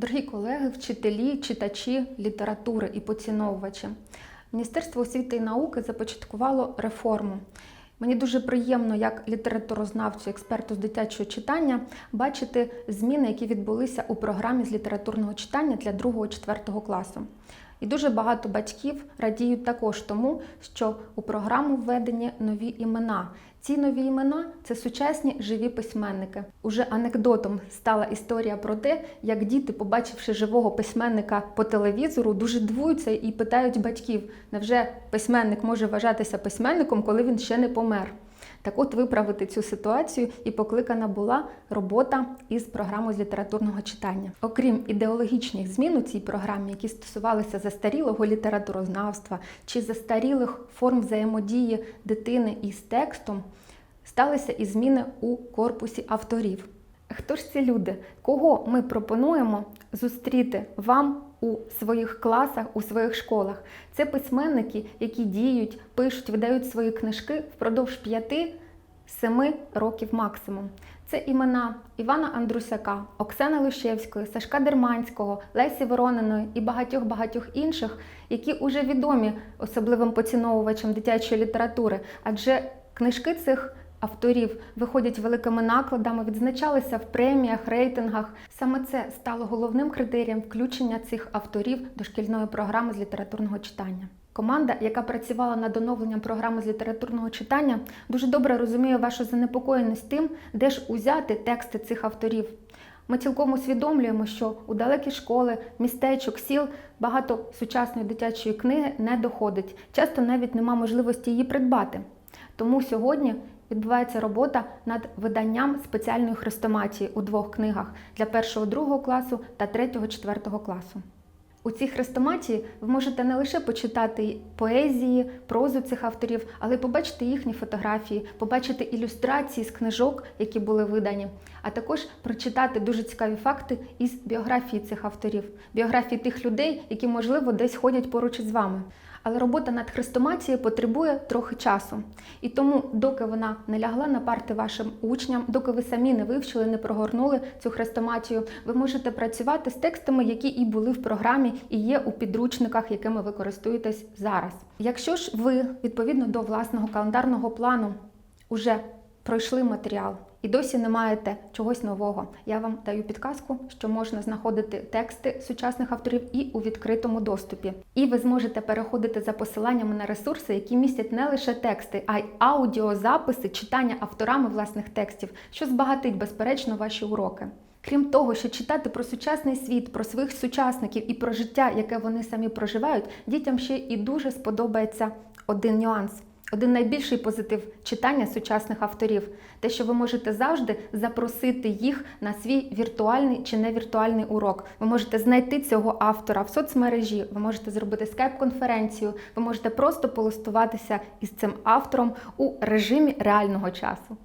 Дорогі колеги, вчителі, читачі літератури і поціновувачі, Міністерство освіти і науки започаткувало реформу. Мені дуже приємно, як літературознавцю, експерту з дитячого читання, бачити зміни, які відбулися у програмі з літературного читання для 2-4 класу. І дуже багато батьків радіють також тому, що у програму введені нові імена. Ці нові імена це сучасні живі письменники. Уже анекдотом стала історія про те, як діти, побачивши живого письменника по телевізору, дуже дивуються і питають батьків, невже письменник може вважатися письменником, коли він ще не помер. Так от виправити цю ситуацію і покликана була робота із програмою з літературного читання. Окрім ідеологічних змін у цій програмі, які стосувалися застарілого літературознавства чи застарілих форм взаємодії дитини із текстом, сталися і зміни у корпусі авторів. Хто ж ці люди? Кого ми пропонуємо зустріти вам у своїх класах, у своїх школах? Це письменники, які діють, пишуть, видають свої книжки впродовж 5-7 років максимум. Це імена Івана Андрусяка, Оксани Лущевської, Сашка Дерманського, Лесі Ворониної і багатьох-багатьох інших, які уже відомі особливим поціновувачам дитячої літератури, адже книжки цих авторів виходять великими накладами, відзначалися в преміях, рейтингах. Саме це стало головним критерієм включення цих авторів до шкільної програми з літературного читання. Команда, яка працювала над оновленням програми з літературного читання, дуже добре розуміє вашу занепокоєність тим, де ж узяти тексти цих авторів. Ми цілком усвідомлюємо, що у далекі школи, містечок, сіл багато сучасної дитячої книги не доходить. Часто навіть нема можливості її придбати. Тому сьогодні відбувається робота над виданням спеціальної хрестоматії у двох книгах для першого другого класу та третього четвертого класу. У цій хрестоматії ви можете не лише почитати поезії, прозу цих авторів, але й побачити їхні фотографії, побачити ілюстрації з книжок, які були видані, а також прочитати дуже цікаві факти із біографії цих авторів, біографії тих людей, які, можливо, десь ходять поруч із вами. Але робота над хрестоматією потребує трохи часу. І тому, доки вона не лягла на парти вашим учням, доки ви самі не вивчили, не прогорнули цю хрестоматію, ви можете працювати з текстами, які і були в програмі, і є у підручниках, якими ви користуєтесь зараз. Якщо ж ви відповідно до власного календарного плану уже пройшли матеріал і досі не маєте чогось нового, я вам даю підказку, що можна знаходити тексти сучасних авторів і у відкритому доступі. І ви зможете переходити за посиланнями на ресурси, які містять не лише тексти, а й аудіозаписи читання авторами власних текстів, що збагатить, безперечно, ваші уроки. Крім того, що читати про сучасний світ, про своїх сучасників і про життя, яке вони самі проживають, дітям ще і дуже сподобається один нюанс. Один найбільший позитив читання сучасних авторів те, що ви можете завжди запросити їх на свій віртуальний чи невіртуальний урок. Ви можете знайти цього автора в соцмережі, ви можете зробити скайп-конференцію, ви можете просто полистуватися із цим автором у режимі реального часу.